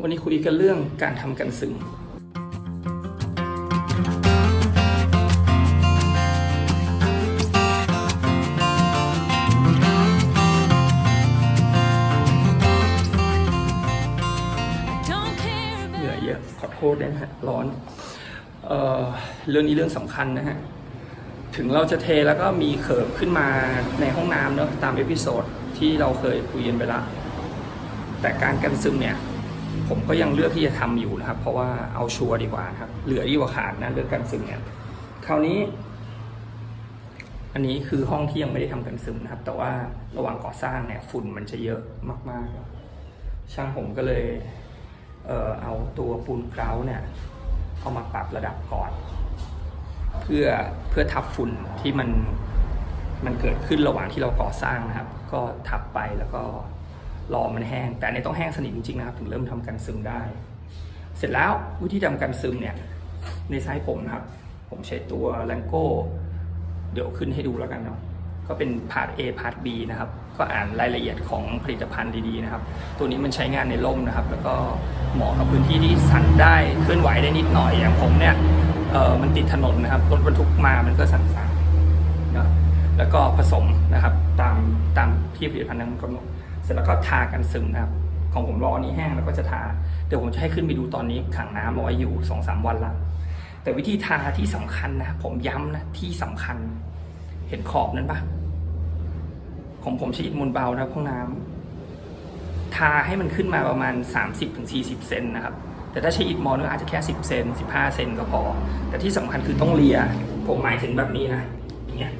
วันนี้คุยกันเรื่องการทำกันซึมเหนื่อยเยอะขอโทษด้วยนะฮะร้อนเออเรื่องนี้เรื่องสำคัญนะฮะ ถึงเราจะเทแล้วก็มีเขิบขึ้นมาในห้องน้ำเนอะตามเอพิโซดที่เราเคยคุยกันไปละแต่การกันซึมเนี่ย ผมก็ยังเลือกที่จะทำอยู่นะครับ เพราะว่าเอาชัวร์ดีกว่านะครับ เหลือดีกว่าขาดนะเรื่องกันซึมเนี่ยคราวนี้ อันนี้คือห้องที่ยังไม่ได้ทำกันซึมนะครับ แต่ว่าระหว่างก่อสร้างเนี่ยฝุ่นมันจะเยอะมากๆ ช่างผมก็เลยเอ่อเอาตัวปูนเกราเนี่ยเอามาปรับระดับก่อน เพื่อเพื่อทับฝุ่นที่มันมันเกิดขึ้นระหว่างที่เราก่อสร้างนะครับ ก็ทับไปแล้วก็ รอมันแห้ง แต่อันนี้ต้องแห้งสนิทจริงๆนะครับถึงเริ่มทำกันซึมได้ เสร็จแล้ววิธีทำกันซึมเนี่ยในไซส์ผมนะครับ ผมใช้ตัวแลงโก้เดี๋ยวขึ้นให้ดูแล้วกันเนาะก็เป็นพาร์ท A พาร์ท B นะครับ ก็อ่านรายละเอียดของผลิตภัณฑ์ดีๆนะครับ ตัวนี้มันใช้งานในร่มนะครับ แล้วก็เหมาะกับพื้นที่ที่สั่นได้เคลื่อนไหวได้นิดหน่อยอย่างผมเนี่ยเออมันติดถนนนะครับรถบรรทุกมามันก็สั่นๆนะแล้วก็ผสมนะครับตามตามที่ผลิตภัณฑ์นั้นกำหนด เสร็จแล้วก็ทากันซึมนะครับ ของผมรออันนี้แห้งแล้วก็จะทาเดี๋ยวผมจะให้ขึ้นไปดูตอนนี้ขังน้ำเอาไว้อยู่สองสามวันละแต่วิธีทาที่สำคัญนะผมย้ำนะที่สำคัญ เห็นขอบนั้นปะของผมใช้อิฐมวลเบานะครับห้องน้ำทาให้มันขึ้นมาประมาณ 30-40 เซนนะครับแต่ถ้าใช้อิฐมอลก็อาจจะแค่ 10 เซน 15 เซนก็พอ แต่ที่สำคัญคือต้องเลีย ผมหมายถึงแบบนี้นะอย่างเงี้ย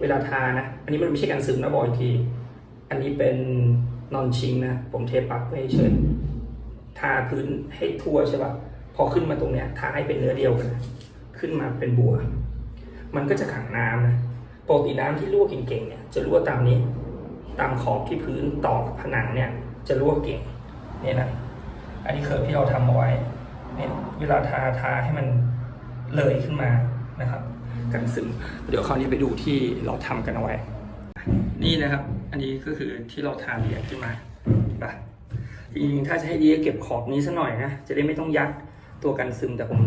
เวลาทานะ อันนี้มันไม่ใช่การซึมนะบอกอีกที อันนี้เป็นนอนชิงนะ ผมเทปักไว้เฉยทาพื้นให้ทั่วใช่ปะพอขึ้นมาตรงเนี้ยทาให้เป็นเนื้อเดียวกันนะขึ้นมาเป็นบัว มันก็จะขังน้ำนะปกติน้ำที่รั่วเก่งๆเนี่ยจะรั่วตามนี้ ตามขอบที่พื้นต่อกับผนังเนี่ย จะรั่วเก่งเนี่ยนะอันนี้เคิร์ฟที่เราทำเอาไว้เนี่ยเวลาทาทาให้มันเลยขึ้นมานะครับ กันซึมเดี๋ยวคราวนี้ไปดูที่เราทำกันเอาไว้ นี่นะครับ อันนี้ก็คือที่เราทาเหรียญขึ้นมาปะจริงๆถ้าจะให้ดีก็เก็บขอบนี้ซะหน่อยนะ จะได้ไม่ต้องยัดตัวกันซึมแต่ผม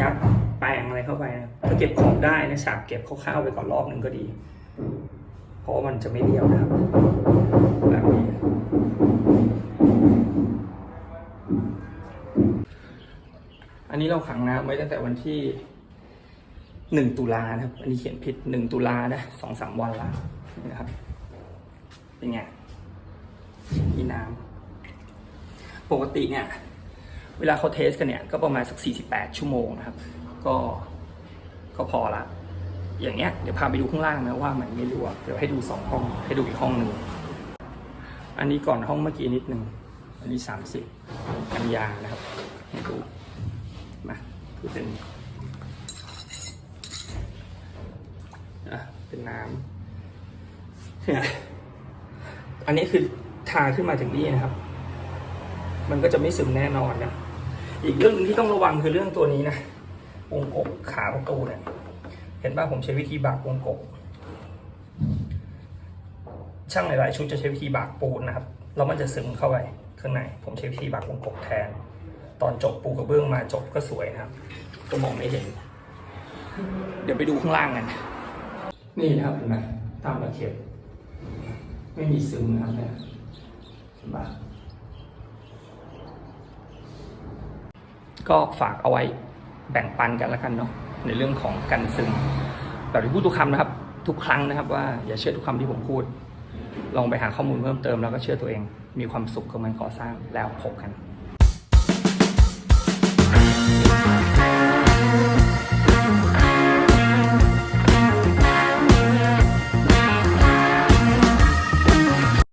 ยัดแปรงอะไรเข้าไปนะถ้าเก็บขอบได้นะฉาบเก็บคร่าวๆไปก่อนรอบหนึ่งก็ดี เพราะว่ามันจะไม่เบี้ยวนะครับแบบนี้อันนี้เราขังน้ำไว้ตั้งแต่วันที่ หนึ่งตุลานะครับ อันนี้เขียนผิดหนึ่งตุลานะสองสามวันละนะครับ เป็นไงมีน้ำปกติเนี่ย เวลาเขาเทสกันเนี่ย ก็ประมาณสักสี่สิบแปดชั่วโมงนะครับ ก็ก็พอละ อย่างเงี้ยเดี๋ยวพาไปดูข้างล่างนะว่ามันไม่รั่วเดี๋ยวให้ดูสองห้อง ให้ดูอีกห้องหนึ่งอันนี้ก่อนห้องเมื่อกี้นิดนึงอันนี้สามสิบกันยานะครับให้ดูมาคือเป็นอะเป็ น้ำเนี่ยอันนี้คือทาขึ้นมาถึงนี่นะครับ มันก็จะไม่ซึมแน่นอนนะ อีกเรื่องหนึงที่ต้องระวังคือเรื่องตัวนี้นะ วงกบขาประตูเนี่ย เห็นป่ะผมใช้วิธีบากวงกบ ช่างหลาย ๆ ชุดจะใช้วิธีบากปูนนะครับ แล้วมันจะซึมเข้าไปข้างใน ผมใช้วิธีบากวงกบแทน ตอนจบปูกระเบื้องมาจบก็สวยนะครับ ก็มองไม่เห็น เดี๋ยวไปดูข้างล่างกัน นี่นะครับเห็นไหมตามระเข็บ ไม่มีซึมนะครับเนี่ยเห็นปะก็ฝากเอาไว้แบ่งปันกันแล้วกันเนาะในเรื่องของกันซึมแบบที่พูดทุกคำนะครับ ทุกครั้งนะครับ ว่าอย่าเชื่อทุกคำที่ผมพูด ลองไปหาข้อมูลเพิ่มเติมแล้วก็เชื่อตัวเอง มีความสุขกับมันก่อสร้างแล้วพบกัน